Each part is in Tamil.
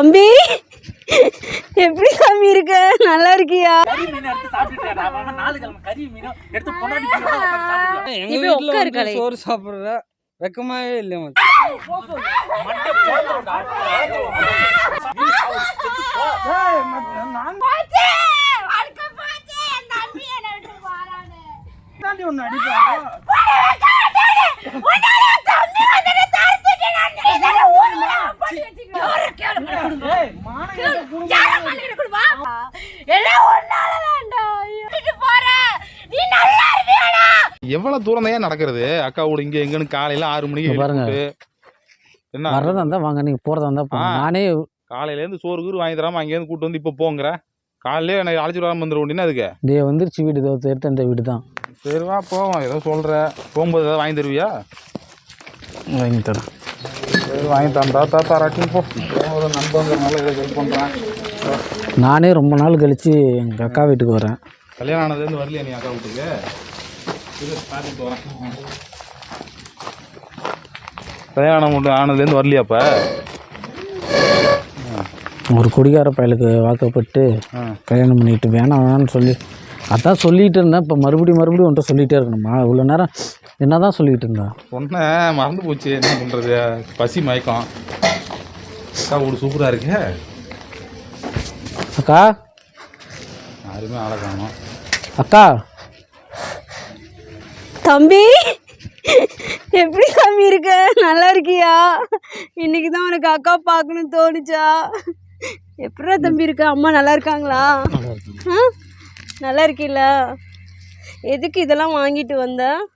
தம்பி எப்படி சாமி இருக்க? நல்லா இருக்கியா? கறி மீன் எடுத்து சாப்பிட்டுட்டு அவன் நாலு கிழமை கறி மீனும் எடுத்து பொண்டாடி கூட உட்கார்ந்து சாப்பிட்டுட்டு எங்க இப்ப வீட்டுல உட்காரு வந்து கலை. சோறு சாப்பிடுற வெக்கமாவே இல்லை மச்சான். மண்டை போட்டுருடா. மீன் சாப்பிடு, செத்து போ. ஏய், மச்சான், நான் தாண்டி ஒண்ணு அடிப்பேன். ஏய், மானம் கெட்ட குடும்பம். எவ்வளவு தூரம் தான் நடக்கிறது? அக்கா கூட இங்க எங்கன்னு காலையில ஆறு மணிக்கு பாருங்க. என்ன? வர்றதா இருந்தா வாங்க நீங்க போறதா இருந்தா. நானே காலையில இருந்து சோறு கீறு வாங்கி தராம அங்கேருந்து கூட்டு வந்து இப்ப போங்கிற. காலையிலே எனக்கு அழைச்சிட்டு வராம வந்துட வேண்டியது அதுக்கு? டே வந்துருச்சு வீடு இதோ எடுத்த வீடு தான். சரி வா போவோம். ஏதோ சொல்ற. போகும்போது ஏதாவது வாங்கி தருவியா? வாங்கி தரேன். சரி வாங்கி தந்தா தாத்தா ராட்டியும் போ நண்பங்கிறனால இதை ஹெல்ப் பண்றேன் நானே ரொம்ப நாள் கழிச்சு எங்க அக்கா வீட்டுக்கு வரேன் கல்யாணம் ஆனதுலேருந்து வரலையா நீ அக்கா வீட்டுக்கு இரு, பார்த்துட்டு வரேன். கல்யாணம் ஆனதுலேருந்து வரலையா அப்ப ஒரு குடிகார பயலுக்கு வாக்கப்பட்டு. கல்யாணம் பண்ணிட்டு வேணாம் வேணாம்னு சொல்லி அதான் சொல்லிட்டு இருந்தேன். இப்போ மறுபடியும் மறுபடியும் உன்ட்ட சொல்லிட்டே இருக்கணுமா? இவ்வளோ நேரம் என்னதான் சொல்லிட்டு இருந்தேன் சொன்னேன் மறந்து போச்சு. என்ன பண்ணுறது பசி மயக்கம். அக்கா வீடு சூப்பராக இருக்கு. அக்கா? யாருமே ஆளை காணோம். அக்கா? தம்பி எப்படி சாமி இருக்க? நல்லா இருக்கியா? இன்னைக்கு தான் உனக்கு அக்கா பார்க்கணும்னு தோணுச்சா? எப்படிடா தம்பி இருக்க? அம்மா நல்லா இருக்காங்களா? ஆ? நல்லா இருக்கீல்ல எதுக்கு இதெல்லாம் வாங்கிட்டு வந்த?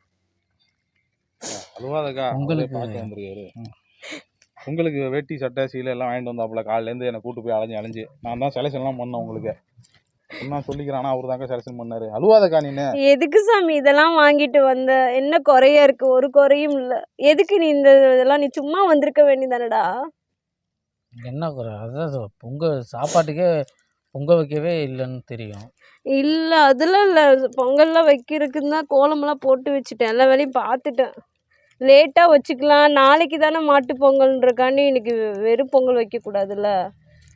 உங்களுக்கு- உங்களுக்கு வேட்டி சட்டை சீலை எல்லாம் வாங்கிட்டு வந்தாப்புல காலையிலேருந்து என்னை கூட்டு போய் அலைஞ்சு அலைஞ்சு. நான் தான் செலெக்ஷன்லாம் பண்ணேன் உங்களுக்கு. நான் சொல்லிக்கிறேன் அவர் தாங்க செலெக்ஷன் பண்ணாரு. அழுவாதக்கா நீனு. எதுக்கு சாமி இதெல்லாம் வாங்கிட்டு வந்த? என்ன குறையா இருக்கு? ஒரு குறையும் இல்லை. எதுக்கு நீ இந்த இதெல்லாம்? நீ சும்மா வந்திருக்க வேண்டியதானடா? என்ன குறை? அதான் பொங்க சாப்பாட்டுக்கே பொங்க வைக்கவே இல்லைன்னு தெரியும். இல்லை அதெல்லாம் இல்லை. பொங்கல்லாம் வைக்கிறதுக்குன்னு தான் கோலமெல்லாம் போட்டு வச்சுட்டேன். எல்லா வேலையும் பார்த்துட்டேன். லேட்டாக வச்சுக்கலாம். நாளைக்கு தானே மாட்டு பொங்கல்ன்றக்காண்டி இன்னைக்கு வெறும் பொங்கல் வைக்கக்கூடாதுல்ல.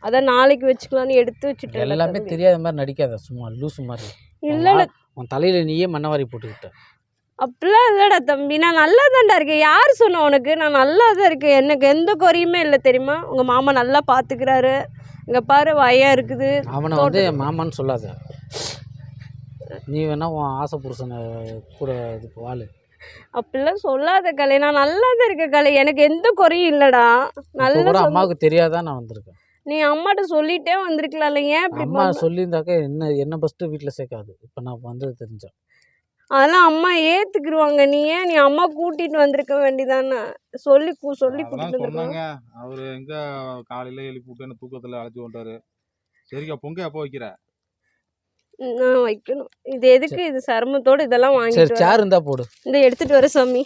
அதான் நாளைக்கு வச்சுக்கலாம்னு எடுத்து வச்சுட்டேன் எல்லாமே தெரியாத மாதிரி நடிக்காத. சும்மா லூசு மாதிரி. இல்லை இல்லை. உன் தலையில நீயே மண்ணவாரி போட்டுக்கிட்ட. அப்படிலாம் இல்லைடா தம்பி. நான் நல்லா தான்டா இருக்கேன். யார் சொன்ன உனக்கு? நான் நல்லா தான் இருக்கேன். எனக்கு எந்த குறையுமே இல்லை தெரியுமா? உங்கள் மாமா நல்லா பார்த்துக்கிறாரு இங்கே பாரு வயம் இருக்குது. அவனை வந்து என் மாமான்னு சொல்லாத. நீ வேணா உன் ஆசை புருஷனை கூட இதுக்கு வாழு. அப்படிலாம் சொல்லாத கலை. நான் நல்லா தான் இருக்கேன் கலை. எனக்கு எந்த குறையும் இல்லைடா. இப்போ நல்லா கூட அம்மாவுக்கு தெரியாதான் நான் வந்திருக்கேன். நீ அம்மாட்ட சொல்லிட்டே வந்திருக்கலாம்ல ஏன் இப்படி அம்மா? சொல்லியிருந்தாக்க என்ன என்ன ஃபஸ்ட்டு வீட்டில் சேர்க்காது. இப்போ நான் வந்தது தெரிஞ்சேன் அதெல்லாம் அம்மா ஏத்துக்குருவாங்க. நீ ஏன் நீ அம்மா கூட்டிட்டு வந்திருக்க வேண்டியதானே? சொல்லி கூ- சொல்லி அதெல்லாம் கூட்டிட்டு சொன்னாங்க. அவர் எங்க காலையில எழுப்பி விட்டு என்ன தூக்கத்தில் அழைச்சி வந்துட்டாரு சரிக்கா பொங்க எப்போ வைக்கிற. நான் வைக்கணும். இது எதுக்கு? இது சருமத்தோட இதெல்லாம் சரி வாங்கிட்டு வர. சேர் இருந்தா போடு. இந்த எடுத்துட்டு வர சாமி.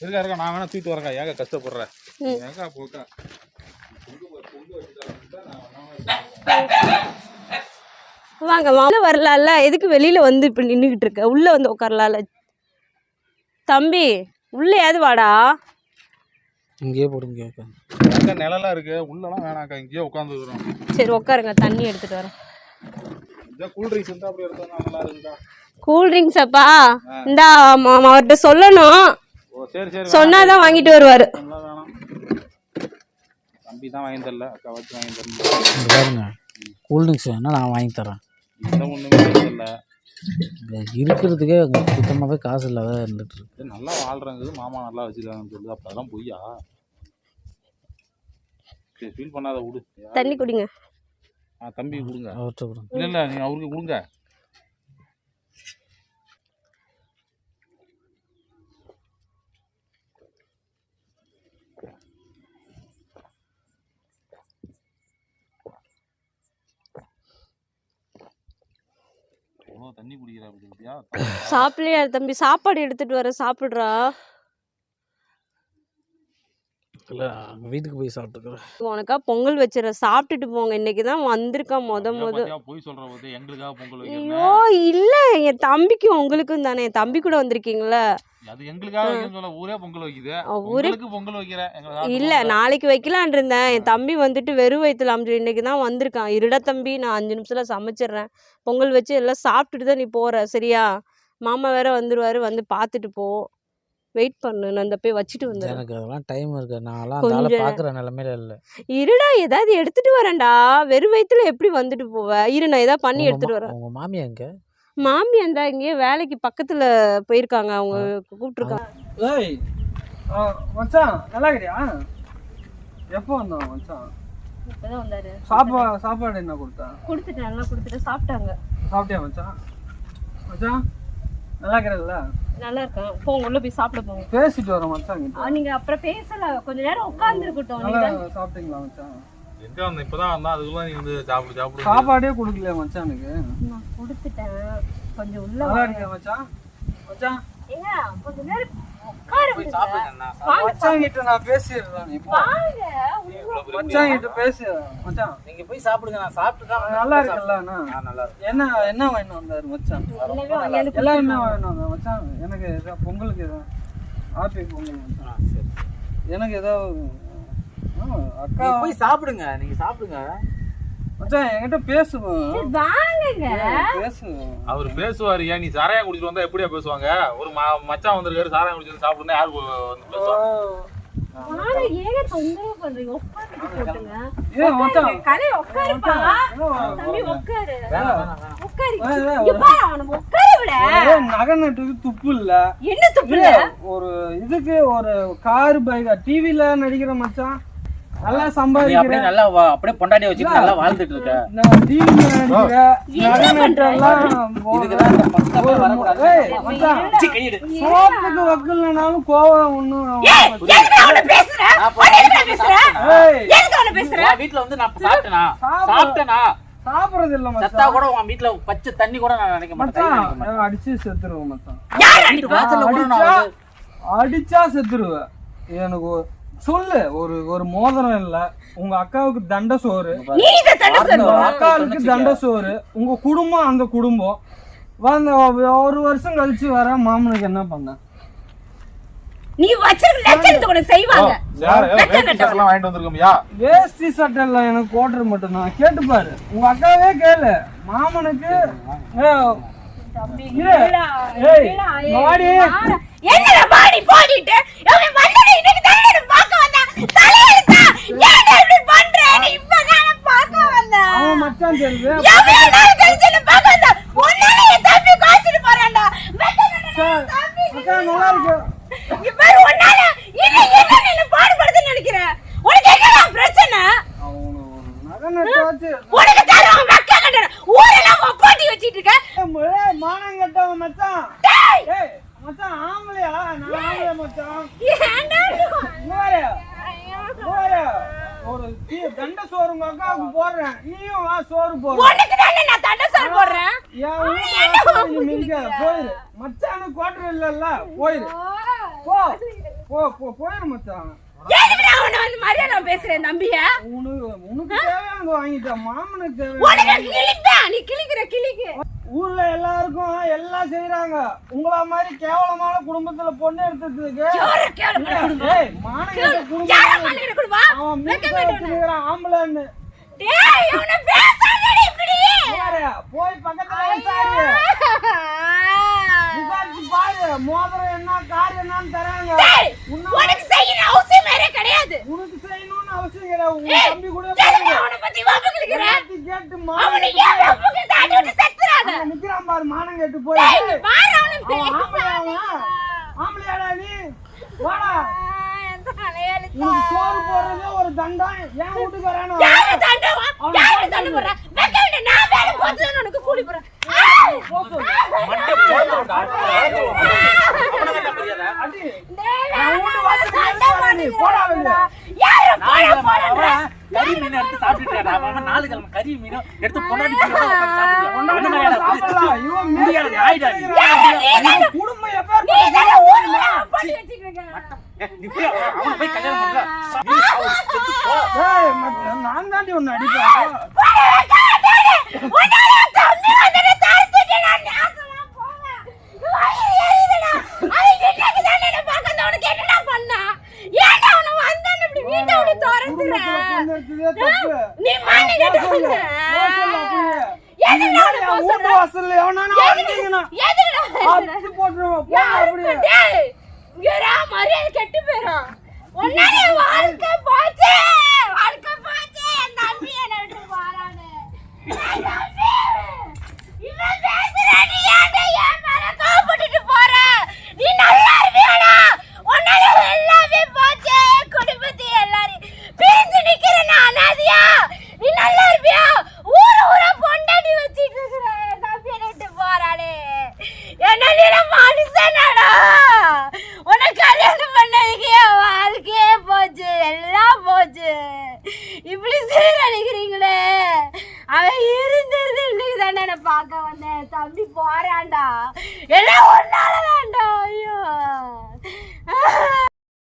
இருக்கா இருக்கா நான் வேணா தூக்கிட்டு வரேன் ஏங்க கஷ்டப்படுறேன் ம். ஏங்க போக்கா வாங்க வாங்க. வரலாம்ல எதுக்கு வெளியில வந்து இப்படி நின்றுக்கிட்டு இருக்க? உள்ள வந்து உட்காரலாம்ல தம்பி உள்ளேயாவது வாடா. இங்கேயே போடு இங்கே உட்காரு. எங்க நிழலா இருக்கு? உள்ளலாம் வேணாக்கா இங்கேயே உட்காந்துக்கிறோம் சரி உட்காருங்க தண்ணி எடுத்துட்டு வரேன். கூல் ட்ரிங்க்ஸ் இருந்தா அப்படி எடுத்தா நல்லா இருக்குக்கா கூல் ட்ரிங்க்ஸ் அப்பா? இந்தா மாமா அவர்கிட்ட சொல்லணும். ஓ சரி சரி சொன்னாதான் வாங்கிட்டு வருவாரு. தம்பி தான் வாங்கி தரல. அக்கா வச்சு வாங்கி தரல இங்க பாருங்க. கூல்ட்ரிங்க்ஸ் வேணா நான் வாங்கி தரேன். வாங்கி தரல இங்க இருக்கிறதுக்கே சுத்தமாகவே காசு இல்லாத இருந்துட்டு இருக்கு. நல்லா வாழ்றாங்க. மாமா நல்லா வச்சிருக்காங்கன்னு சொல்லுது. அப்ப அதெல்லாம் பொய்யா? சரி ஃபீல் பண்ணாத விடு. தண்ணி குடிங்க. ஆ தம்பி கொடுங்க. அவர்கிட்ட கொடுங்க. இல்ல இல்ல நீங்க அவருக்கு கொடுங்க எவ்வளோ தண்ணி குடிக்கிறா அப்படி இருக்கியா சாப்பிடலையா தம்பி? சாப்பாடு எடுத்துட்டு வர சாப்பிடுறா. இல்லை வீட்டுக்கு போய் சாப்பிட்டுக்கிறேன் உனக்கா பொங்கல் வச்சிட சாப்பிட்டுட்டு போங்க. இன்னைக்கு தான் வந்திருக்கான் முத முத. பொய் சொல்ற போது எங்களுக்காக பொங்கல் வைக்கிறேன் ஐயோ இல்ல. என் தம்பிக்கு உங்களுக்கும் தானே. என் தம்பி கூட வந்திருக்கீங்களா? அது எங்களுக்காக வைக்கணும்னு சொல்ல ஊரே பொங்கல் வைக்குது. ஊரே உங்களுக்கு பொங்கல் வைக்கிறேன் எங்களுக்காக இல்ல நாளைக்கு வைக்கலான் இருந்தேன். என் தம்பி வந்துட்டு வெறும் வயிற்றுல அமுச்சு இன்னைக்கு தான் வந்திருக்கான். இருடா தம்பி நான் அஞ்சு நிமிஷத்துல சமைச்சிடுறேன். பொங்கல் வச்சு எல்லாம் சாப்பிட்டுட்டு தான் நீ போற சரியா? மாமா வேற வந்துருவாரு வந்து பார்த்துட்டு போ. வெயிட் பண்ணு நான் இந்த போய் வச்சுட்டு வந்துடுறேன். எனக்கு அதெல்லாம் டைம் இருக்கு. நான்லாம் அந்த ஆளை கொஞ்சம் பார்க்குற நிலமையில இல்லை. இருடா ஏதாவது எடுத்துட்டு வரேன்டா. வெறும் வயிற்றுல எப்படி வந்துட்டு போவ? இரு நான் ஏதாவது பண்ணி எடுத்துட்டு வரேன். உங்க மாமியா எங்க? மாமி அந்த இங்கேயே வேலைக்கு பக்கத்துல போயிருக்காங்க. அவங்க கூப்பிட்டுருக்காங்க. ஏய் ஆ, மச்சான் நல்லா இருக்கிறியா எப்போ வந்தான் மச்சான்? இப்பதான் வந்தாரு. சாப்பாடு சாப்பாடு என்ன கொடுத்தா? கொடுத்துட்டேன் எல்லாம் கொடுத்துட்டு சாப்பிட்டாங்க. சாப்பிட்டியா மச்சான்? மச்சான் நல்லா இருக்கிறல்ல நல்லா இருக்கான் போங்க உள்ள போய் சாப்பிட போங்க பேசிட்டு வரோம் மச்சான் நீங்க அப்புறம் பேசல. கொஞ்ச நேரம் உட்கார்ந்து இருக்கட்டும் நல்லா சாப்பிட்டீங்களா மச்சான்? எங்க வந்த? இப்பதான் வந்தா அதுக்குள்ள நீ வந்து சாப்பிடு சாப்பிடு. சாப்பாடே கொடுக்கலையா மச்சானுக்கு நான் கொடுத்துட்டேன். கொஞ்சம் உள்ள இருக்கியா மச்சான். மச்சான் ஏங்க கொஞ்ச நேரம் உட்கார விடுங்க. சாப்பிடுங்கண்ணா மச்சான் கிட்ட நான் பேசிடுறேன் நீ போ. வாங்க மச்சான் கிட்ட பேசு மச்சான். நீங்க போய் சாப்பிடுங்க நான் சாப்பிட்டு தான் நல்லா இருக்குல்ல அண்ணா? நான் நல்லா இருக்கு. என்ன என்ன வாங்கிட்டு வந்தாரு மச்சான்? எல்லாருமே வாங்கிட்டு வந்தேன் மச்சான். எனக்கு ஏதோ பொங்கலுக்கு ஏதோ ஹாப்பி பொங்கல் மச்சான். எனக்கு ஏதோ அக்கா போய் சாப்பிடுங்க நீங்க சாப்பிடுங்க. மச்சான் என்கிட்ட பேசுவோம் வாங்குங்க. பேசு. அவர் பேசுவாரு ஏன் நீ சாராயம் குடிச்சிட்டு வந்தா எப்படியா பேசுவாங்க? ஒரு ம- மச்சான் வந்திருக்காரு சாராயம் குடிச்சிட்டு சாப்பிடுனா யாரு வந்து பேசுவா? வாங்க ஏங்க தொந்தரவு பண்றீங்க? உட்கார்ந்து போட்டுங்க. ஏ மச்சான். கலை உட்காருப்பா. ஏன் தம்பி உட்காரு. வேணாம் வேணாம் வேணாம். உட்காரு. வேணாம், வேணாம். இங்க பாரு அவனை உட்கார விட. ஒரே நகை நட்டுக்கு துப்பு இல்ல. என்ன துப்பு இல்ல ஒரு இதுக்கு ஒரு கார் பைக் டிவில நடிக்கிற மச்சான். நல்லா நீ அப்படியே நல்லா அப்படியே பொண்டாட்டி வச்சுட்டு நல்லா வாழ்ந்துட்டு இருக்க. சோப்புக்கு வக்கல்னாலும் கோவம் ஒண்ணும் வீட்டுல வந்து நான் சாப்பிட்டேனா? சாப்பிடு. சாப்பிட்டேனா? சாப்பிடுறது இல்ல செத்தா கூட உன் வீட்டுல பச்சை தண்ணி கூட நான் நினைக்க மாட்டேன். அடிச்சு செத்துருவோம் மச்சான். அடிச்சா செத்துருவேன். எனக்கு சொல்லு ஒரு ஒரு மோதிரம் இல்ல. உங்க அக்காவுக்கு தண்ட சோறு. அக்காவுக்கு தண்ட சோறு? உங்க குடும்பம் அந்த குடும்பம். வந்த ஒரு வருஷம் கழிச்சு வர மாமனுக்கு என்ன பண்ண? நீ வச்சிருக்க செய்வாங்க. வாங்கிட்டு வந்திருக்கோம்யா வேஷ்டி சட்டை இல்ல எனக்கு கோட்டர் மட்டும்தான் கேட்டு பாரு. உங்க அக்காவே கேளு. மாமனுக்கு ஏய், மாடி. போடிட்டு அவன் இன்னைக்கு தானே என்ன வந்தான் தலையெழுத்தா? ஏன்டா இப்படி பண்ற? நீ இப்பதானே பார்க்க வந்தான் அவன் மச்சான் தெரியுது. எவ்வளவு நாள் கழிச்சு என்ன பார்க்க வந்தான் உன்னால என் தம்பி காய்ச்சிட்டு போறான்டா. அக்கா நல்லா இருக்கு. இங்க பாரு உன்னால இல்ல என்ன என்ன பாடுபடுதுன்னு நினைக்கிற? உனக்கு என்னடா பிரச்சனை? உனக்கு தருவாங்க மக்கா கட்டணும். ஊரெல்லாம் போட்டி வச்சிட்டு இருக்க. மானம் கெட்டவன் மச்சான். மச்சான் ஆம்பளையா? நான் ஆம்பளை மச்சான். வாரு. ஒரு தண்ட சோறு உங்க அக்காவுக்கு போடுறேன். நீயும் வா சோறு போடுற உனக்கு தானே நான் தண்டை சார் போடுறேன்? நீ மிதிக்காத, போயிரு. மச்சானுக்கு கோட்டர் இல்லல்ல போயிரு. போ போ போ போயிரு மச்சான். எதுக்கு நான் உன்னை வந்து மரியாதை பேசுறேன் தம்பிய? உனக்கு உனக்கு தேவையானது வாங்கிட்டேன் மாமனுக்கு தேவை உனக்கு கிழிப்பேன் நீ கிழிக்கிற கிழிக்கு ஊர்ல எல்லாருக்கும் எல்லாம் செய்யறாங்க உங்கள மாதிரி கேவலமான குடும்பத்துல பொண்ணு எடுத்ததுக்கு ஆம்பளைன்னு. போய் பக்கத்துல மோதிரம் என்ன கார் என்னன்னு தராங்க. உனக்கு செய்யணும் அவசியம் கிடையாது. உனக்கு செய்யணும்னு அவசியம் கிடையாது. ஏய், தம்பி கூட கேட்டு அவனை பாரு மானம் கேட்டு போய்? ஆம்பளையாடா நீ. வாடா. சோறு போடுறதே ஒரு தண்டம் ஏன் வீட்டுக்கு வரானோ? கறி மீன் எடுத்து சாப்பிட்டுட்டு. அவன் நாலு கிழமை கறி மீன் எடுத்து பொண்டாட்டி பிள்ளையோட முடியாது, ஆயிடாது. குடும்பம் அவன- போய் கல்யாணம் பண்ணல. நான் தாண்டி உன்னை அடிப்பேன். நீ மாட்டி போ சொல்லு. போ சொல்லு அப்படியே. எதுக்கு நீ நான் என் போக வீட்டு வாசல்ல எவனாவது அடிச்சீங்கன்னா, அடிச்சு போட்டுருவேன். போ அப்படியே. மரியாதை கெட்டு போயிடும் உன்னால என் வாழ்க்கை போச்சு மனுஷனடா? உனக்கு கல்யாணம் பண்ணதுக்கு வாழ்க்கையே போச்சு எல்லாம் போச்சு. இப்படி சீரழிக்கிறீங்களே அவன் இருந்திருந்து இன்னைக்கு தானே பார்க்க வந்தேன் தம்பி போறான்டா. எல்லாம் ஒன்னால வேண்டாம்